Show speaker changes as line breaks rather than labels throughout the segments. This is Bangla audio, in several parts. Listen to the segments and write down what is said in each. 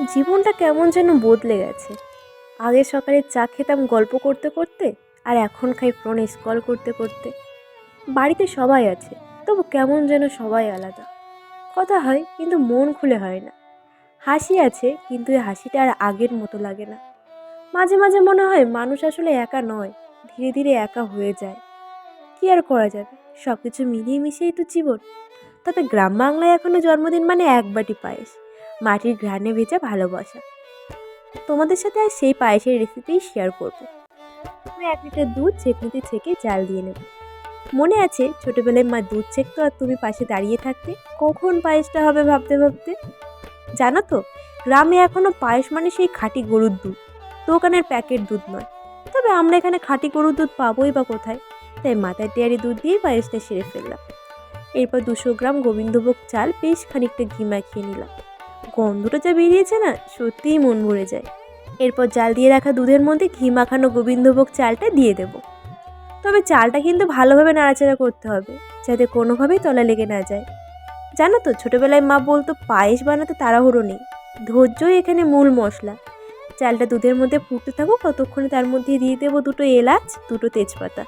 জীবনটা কেমন যেন বদলে গেছে। আগে সকালে চা খেতাম গল্প করতে করতে আর এখন খাই ফোনে স্কল করতে করতে। বাড়িতে সবাই আছে, তবু কেমন যেন সবাই আলাদা। কথা হয়, কিন্তু মন খুলে হয় না। হাসি আছে, কিন্তু এই হাসিটা আর আগের মতো লাগে না। মাঝে মাঝে মনে হয় মানুষ আসলে একা নয়, ধীরে ধীরে একা হয়ে যায়। কি আর করা যাবে? সব কিছু মিলিয়ে মিশিয়েই তো জীবন। তবে গ্রাম বাংলায় এখনও জন্মদিন মানে এক বাটি পায়েস। মাটির ঘ্রাণে ভেজা ভালোবাসা। তোমাদের সাথে আর সেই পায়েসের রেসিপি শেয়ার করব। আমি এক লিটার দুধ ছেঁকনিতে ছেঁকে জাল দিয়ে নেব। মনে আছে, ছোটোবেলায় মা দুধ ছেঁকতো আর তুমি পাশে দাঁড়িয়ে থাকতে? কখন পায়েসটা হবে ভাবতে ভাবতে? জানো তো, গ্রামে এখনও পায়েস মানে সেই খাঁটি গরুর দুধ। দোকানের প্যাকেট দুধ নয়। তবে আমরা এখানে খাঁটি গরুর দুধ পাবোই বা কোথায়? তাই মাথায় ডেয়ারি দুধ দিয়েই পায়েসটা সেরে ফেললাম। এরপর দুশো গ্রাম গোবিন্দভোগ চাল বেশ খানিকটা ঘি মাখিয়ে নিলাম। গন্ধটা যা বেরিয়েছে না, সত্যিই মন ভরে যায়। এরপর জাল দিয়ে রাখা দুধের মধ্যে ঘি মাখানো গোবিন্দভোগ চালটা দিয়ে দেব। তবে চালটা কিন্তু ভালোভাবে নাড়াচাড়া করতে হবে, যাতে কোনোভাবেই তলা লেগে না যায়। জানো তো, ছোটোবেলায় মা বলতো, পায়েস বানাতে তাড়াহুড়ো নেই, ধৈর্যই এখানে মূল মশলা। চালটা দুধের মধ্যে ফুটতে থাকুক, ততক্ষণে তার মধ্যে দিয়ে দেবো দুটো এলাচ, দুটো তেজপাতা।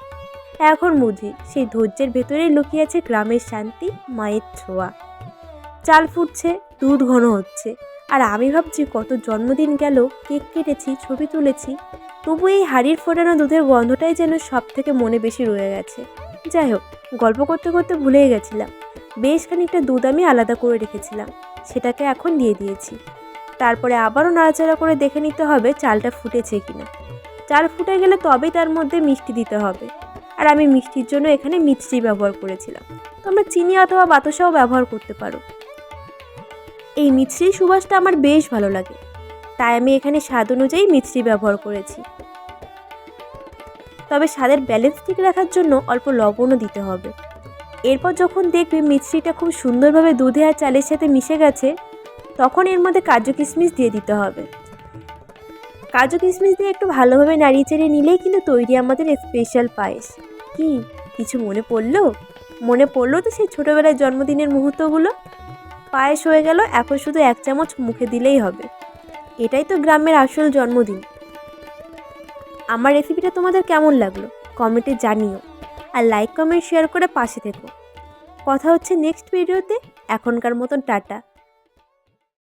এখন বুঝি, সেই ধৈর্যের ভেতরেই লুকিয়ে আছে গ্রামের শান্তি, মায়ের ছোঁয়া। চাল ফুটছে দুধ ঘন হচ্ছে। আর আমি ভাবছি কত জন্মদিন গেল, কেক কেটেছি, ছবি তুলেছি, তবু এই হাড়ির ফোটানো দুধের গন্ধটাই যেন সব থেকে মনে বেশি রয়ে গেছে। যাই হোক, গল্প করতে করতে ভুলেই গেছিলাম। বেশ খানিকটা দুধ আমি আলাদা করে রেখেছিলাম, সেটাকে এখন দিয়ে দিয়েছি। তারপরে আবারও নাড়াচাড়া করে দেখে নিতে হবে চালটা ফুটেছে কিনা। চাল ফুটে গেলে তবেই তার মধ্যে মিষ্টি দিতে হবে। আর আমি মিষ্টির জন্য এখানে মিষ্টি ব্যবহার করেছিলাম। তোমরা চিনি অথবা বাতাসাও ব্যবহার করতে পারো। এই মিছরির সুবাসটা আমার বেশ ভালো লাগে। তাই আমি এখানে স্বাদ অনুযায়ী মিছরি ব্যবহার করেছি। তবে স্বাদের ব্যালেন্স ঠিক রাখার জন্য অল্প লবণও দিতে হবে। এরপর যখন দেখবে মিছরিটা খুব সুন্দরভাবে দুধে আর চালের সাথে মিশে গেছে, তখন এর মধ্যে কাজু কিশমিশ দিয়ে দিতে হবে। কাজু কিশমিশ দিয়ে একটু ভালোভাবে নাড়িয়ে চেড়ে নিলেই কিন্তু তৈরি আমাদের স্পেশাল পায়েস। কি? কিছু মনে পড়ল? মনে পড়ল তো সেই ছোটোবেলায় জন্মদিনের মুহূর্তগুলো? পায়েস হয়ে গেল, এখন শুধু এক চামচ মুখে দিলেই হবে। এটাই তো গ্রামের আসল জন্মদিন। আমার রেসিপিটা তোমাদের কেমন লাগল? কমেন্টে জানিও। আর লাইক কমেন্ট শেয়ার করে পাশে থেকো। কথা হচ্ছে নেক্সট ভিডিওতে এখনকার মতন টাটা।